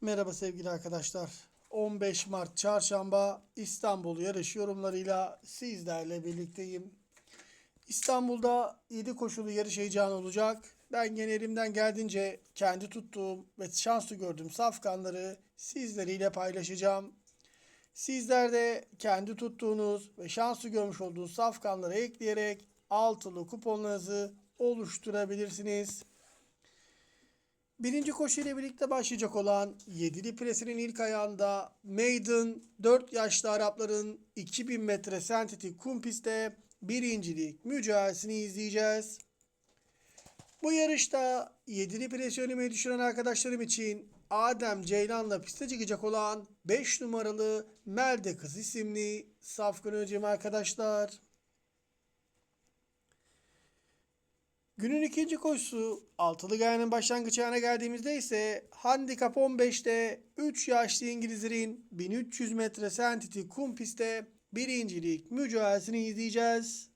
Merhaba sevgili arkadaşlar. 15 Mart Çarşamba İstanbul yarış yorumlarıyla sizlerle birlikteyim. İstanbul'da 7 koşulu yarış heyecanı olacak. Ben gene elimden geldiğince kendi tuttuğum ve şanslı gördüğüm safkanları sizleriyle paylaşacağım. Sizler de kendi tuttuğunuz ve şanslı görmüş olduğunuz safkanları ekleyerek altılı kuponlarınızı oluşturabilirsiniz. Birinci koşu ile birlikte başlayacak olan 7'li presinin ilk ayağında Maiden 4 yaşlı Arapların 2000 metre sentetik kum pistte birincilik mücadelesini izleyeceğiz. Bu yarışta 7'li presi önüme düşüren arkadaşlarım için Adem Ceylan'la piste çıkacak olan 5 numaralı Melde Kız isimli safkan öneceğim arkadaşlar. Günün ikinci koşusu altılı gayenin başlangıç ayağına geldiğimizde ise handikap 15'te 3 yaşlı İngilizlerin 1300 metre sentetik kum pistte birincilik mücadelesini izleyeceğiz.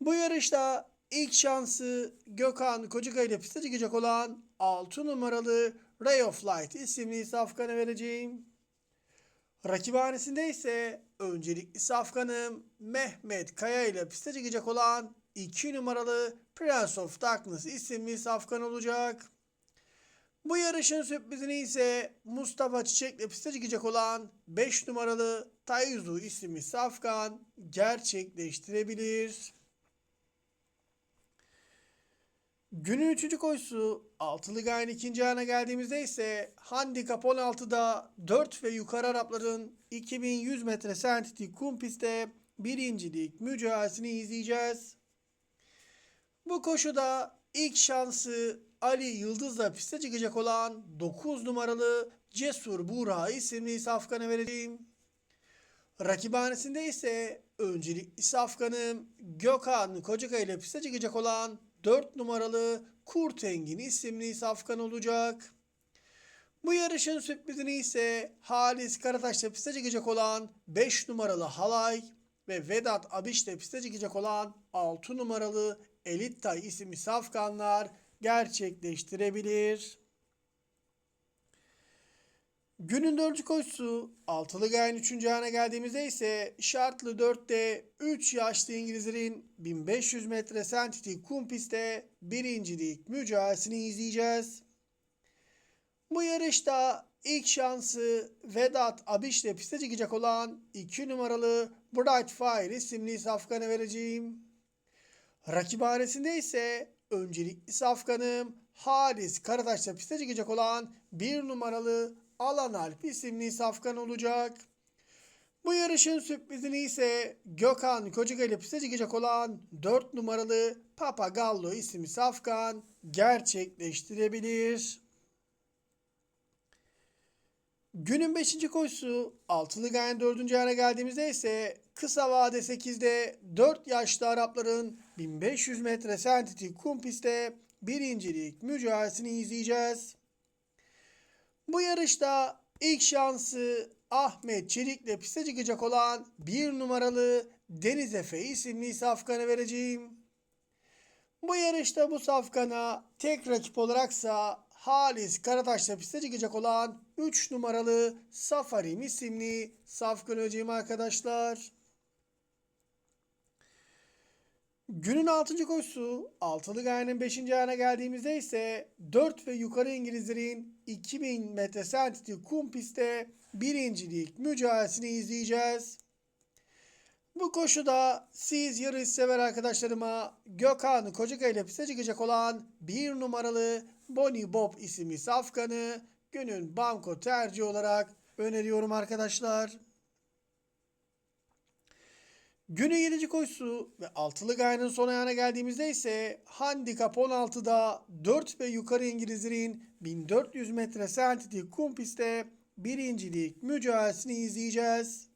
Bu yarışta ilk şansı Gökhan Kocakay ile piste çıkacak olan 6 numaralı Ray of Light isimli safkanı vereceğim. Rakibhanesinde ise öncelikli safkanım Mehmet Kaya ile piste çıkacak olan 2 numaralı Prince of Darkness isimli safkan olacak. Bu yarışın sürprizini ise Mustafa Çiçek ile piste çıkacak olan 5 numaralı Tayuzu isimli safkan gerçekleştirebilir. Günün üçüncü koşusu altılı gayenin ikinci ayağına geldiğimizde ise handikap 16'da 4 ve yukarı Arapların 2100 metre sentetik kum pistte birincilik mücadelesini izleyeceğiz. Bu koşuda ilk şansı Ali Yıldız'la piste çıkacak olan 9 numaralı Cesur Buğra isimli safkanı vereceğim. Rakibhanesinde ise öncelikli safkanım Gökhan Kocakay ile piste çıkacak olan 4 numaralı Kurt Engin isimli safkan olacak. Bu yarışın sürprizini ise Halis Karataş'la piste çıkacak olan 5 numaralı Halay ve Vedat Abiş'le piste çıkacak olan 6 numaralı Elit Tay isimli safkanlar gerçekleştirebilir. Günün dördüncü koşusu altılı gayenin 3. ayağına geldiğimizde ise şartlı 4'te 3 yaşlı İngilizlerin 1500 metre sentetik kum pistte birincilik mücadelesini izleyeceğiz. Bu yarışta ilk şansı Vedat Abiş ile piste çıkacak olan 2 numaralı Bright Fire isimli safkanı vereceğim. Rakibhanesinde ise öncelikli safkanım Halis Karataş'la piste çıkacak olan 1 numaralı Alan Alp isimli safkan olacak. Bu yarışın sürprizini ise Gökhan Kocakay ile piste çıkacak olan 4 numaralı Papagallo isimli safkan gerçekleştirebilir. Günün 5. koşusu altılı gayen 4. ayağına geldiğimizde ise kısa vade 8'de 4 yaşlı Arapların 1500 metre sentetik kum pistte birincilik mücadelesini izleyeceğiz. Bu yarışta ilk şansı Ahmet Çelik'le piste çıkacak olan 1 numaralı Deniz Efe isimli safkanı vereceğim. Bu yarışta bu safkana tek rakip olaraksa Halis Karataş'la piste çıkacak olan 3 numaralı Safarim isimli safkan öleceğim arkadaşlar. Günün 6. koşusu altılı gayenin 5. ayağına geldiğimizde ise 4 ve yukarı İngilizlerin 2000 metre sentetik kum pistte birincilik mücadelesini izleyeceğiz. Bu koşuda siz yarış sever arkadaşlarıma Gökhan Kocakay ile piste çıkacak olan 1 numaralı Bonnie Bob isimli safkanı günün banko tercih olarak öneriyorum arkadaşlar. Günün 7. koşusu ve altılı gayenin son ayağına geldiğimizde ise handikap 16'da 4 ve yukarı İngilizlerin 1400 metre sentetik kum pistte birincilik mücadelesini izleyeceğiz.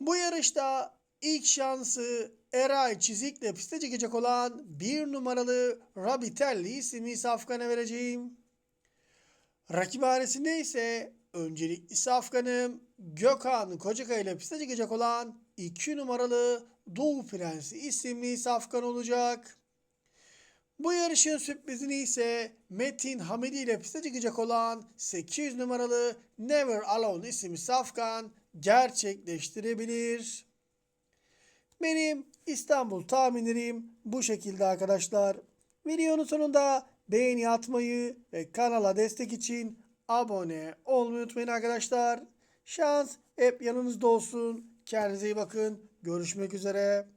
Bu yarışta ilk şansı Eray Çizik'le piste çıkacak olan 1 numaralı Rabitelli isimli safkana vereceğim. Rakibhanesinde ise öncelikli safkanım Gökhan Kocakay ile piste çıkacak olan 2 numaralı Doğu Prensi isimli safkan olacak. Bu yarışın sürprizini ise Metin Hamidi ile piste çıkacak olan 800 numaralı Never Alone isimli safkan gerçekleştirebilir. Benim İstanbul tahminlerim bu şekilde arkadaşlar. Videonun sonunda beğeni atmayı ve kanala destek için abone olmayı unutmayın arkadaşlar. Şans hep yanınızda olsun. Kendinize iyi bakın. Görüşmek üzere.